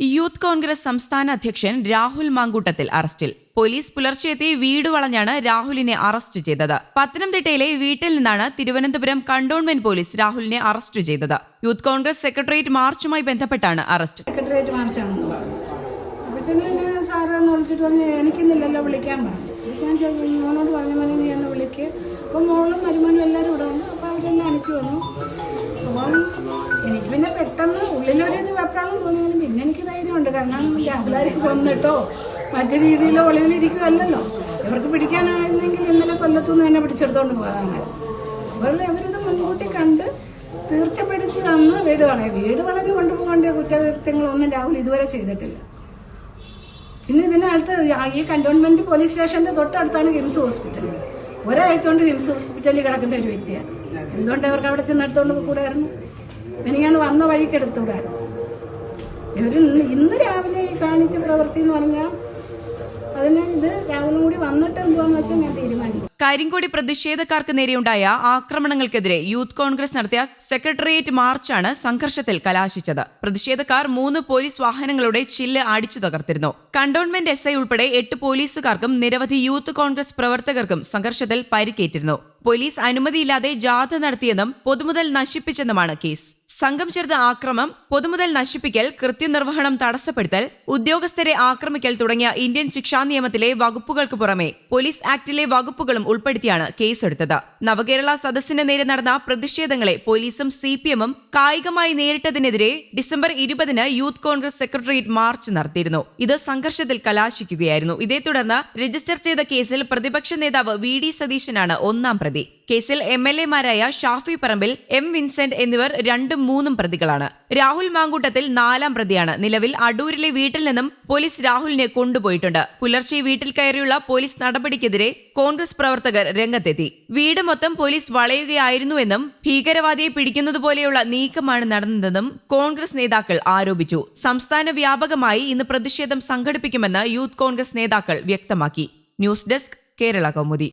Youth Congress സംസ്ഥാന അധ്യക്ഷൻ രാഹുൽ മാങ്കൂട്ടത്തിൽ അറസ്റ്റിൽ. പോലീസ് പുലർച്ചെത്തി വീട് വളഞ്ഞാണ് രാഹുലിനെ അറസ്റ്റ് ചെയ്തത്. പത്തനംതിട്ടയിലെ വീട്ടിൽ നിന്നാണ് തിരുവനന്തപുരം കണ്ടോൺമെന്റ് പോലീസ് രാഹുലിനെ അറസ്റ്റ് ചെയ്തത്. യൂത്ത് കോൺഗ്രസ് സെക്രട്ടേറിയറ്റ് മാർച്ചുമായി ബന്ധപ്പെട്ടാണ് അറസ്റ്റ്. സെക്രട്ടേറിയറ്റ് മാർച്ചാണെന്ന് പറഞ്ഞു. എന്നെ വിളിച്ചിട്ട് വിളിക്കാൻ പറഞ്ഞു. ഞാൻ പറഞ്ഞു വന്നു അപ്പം എനിക്ക് പിന്നെ പെട്ടെന്ന് ഉള്ളിലൊരു ഇത് വെപ്രാളം തോന്നിയാലും പിന്നെ എനിക്ക് ധൈര്യമുണ്ട്. കാരണം രാഹുലാരെ കൊന്നിട്ടോ മറ്റു രീതിയിലോ ഒളിവിലിരിക്കുമല്ലോ ഇവർക്ക് പിടിക്കാനായിരുന്നെങ്കിൽ ഇന്നലെ കൊല്ലത്തുനിന്ന് തന്നെ പിടിച്ചെടുത്തോണ്ട് പോകാതാണ് അപ്പോൾ അവരിത് മുൻകൂട്ടി കണ്ട് തീർച്ചപ്പെടുത്തി തന്ന് വീട് കളയും. വീട് വളഞ്ഞു കൊണ്ടുപോകേണ്ട കുറ്റകൃത്യങ്ങളൊന്നും രാഹുൽ ഇതുവരെ ചെയ്തിട്ടില്ല. പിന്നെ ഇതിനകത്ത് ഈ കന്റോൺമെന്റ് പോലീസ് സ്റ്റേഷന്റെ തൊട്ടടുത്താണ് കിംസ് ഹോസ്പിറ്റൽ ഒരാഴ്ച കൊണ്ട് കിംസ് ഹോസ്പിറ്റലിൽ കിടക്കുന്ന ഒരു വ്യക്തിയായിരുന്നു എന്തുകൊണ്ട് അവർക്ക് അവിടെ ചെന്ന് എടുത്തുകൊണ്ട് കൂടായിരുന്നു ഞാൻ വന്ന വഴിക്ക് എടുത്തുകൂടായിരുന്നു. ഇവർ ഇന്ന് രാവിലെ ഈ കാണിച്ച പ്രവൃത്തി എന്ന് പറഞ്ഞാൽ അതിന് ഇത് രാവിലെ കൂടി വന്നിട്ട് എന്തുവാന്ന് വെച്ചാൽ ഞാൻ തീരുമാനിക്കും. കരിങ്കോടി പ്രതിഷേധക്കാർക്ക് നേരെയുണ്ടായ ആക്രമണങ്ങൾക്കെതിരെ യൂത്ത് കോൺഗ്രസ് നടത്തിയ സെക്രട്ടേറിയറ്റ് മാർച്ചാണ് സംഘർഷത്തിൽ കലാശിച്ചത്. പ്രതിഷേധക്കാർ മൂന്ന് പോലീസ് വാഹനങ്ങളുടെ ചില്ല് അടിച്ചു തകർത്തിരുന്നു. കണ്ടോൺമെന്റ് എസ് ഐ ഉൾപ്പെടെ എട്ട് പോലീസുകാർക്കും നിരവധി യൂത്ത് കോൺഗ്രസ് പ്രവർത്തകർക്കും സംഘർഷത്തിൽ പരിക്കേറ്റിരുന്നു. പോലീസ് അനുമതിയില്ലാതെ ജാഥ നടത്തിയെന്നും പൊതുമുതൽ നശിപ്പിച്ചെന്നുമാണ് കേസ്. സംഘം ചേർത്ത ആക്രമം പൊതുമുതൽ നശിപ്പിക്കൽ കൃത്യനിർവഹണം തടസ്സപ്പെടുത്തൽ ഉദ്യോഗസ്ഥരെ ആക്രമിക്കൽ തുടങ്ങിയ ഇന്ത്യൻ ശിക്ഷാ നിയമത്തിലെ വകുപ്പുകൾക്ക് പുറമെ പോലീസ് ആക്ടിലെ വകുപ്പുകളും ഉൾപ്പെടുത്തിയാണ് കേസെടുത്തത്. നവകേരള സദസ്സിന് നേരെ നടന്ന പ്രതിഷേധങ്ങളെ പോലീസും സി പി എമ്മും കായികമായി നേരിട്ടതിനെതിരെ ഡിസംബർ ഇരുപതിന് യൂത്ത് കോൺഗ്രസ് സെക്രട്ടേറിയറ്റ് മാർച്ച് നടത്തിയിരുന്നു. ഇത് സംഘർഷത്തിൽ കലാശിക്കുകയായിരുന്നു. ഇതേ തുടർന്ന് രജിസ്റ്റർ ചെയ്ത കേസിൽ പ്രതിപക്ഷ നേതാവ് വി ഡി സതീശനാണ് ഒന്നാം പ്രതി. കേസിൽ എം എൽ എമാരായ ഷാഫി പറമ്പിൽ എം വിൻസെന്റ് എന്നിവർ രണ്ടും മൂന്നും പ്രതികളാണ്. രാഹുൽ മാങ്കൂട്ടത്തിൽ നാലാം പ്രതിയാണ്. നിലവിൽ അടൂരിലെ വീട്ടിൽ നിന്നും പോലീസ് രാഹുലിനെ കൊണ്ടുപോയിട്ടുണ്ട്. പുലർച്ചെ വീട്ടിൽ കയറിയുള്ള പോലീസ് നടപടിക്കെതിരെ കോൺഗ്രസ് പ്രവർത്തകർ രംഗത്തെത്തി. വീട് മൊത്തം പോലീസ് വളയുകയായിരുന്നുവെന്നും ഭീകരവാദിയെ പിടിക്കുന്നതുപോലെയുള്ള നീക്കമാണ് നടന്നതെന്നും കോൺഗ്രസ് നേതാക്കൾ ആരോപിച്ചു. സംസ്ഥാന വ്യാപകമായി ഇന്ന് പ്രതിഷേധം സംഘടിപ്പിക്കുമെന്ന് യൂത്ത് കോൺഗ്രസ് നേതാക്കൾ വ്യക്തമാക്കി. News desk Kerala Kaumudi.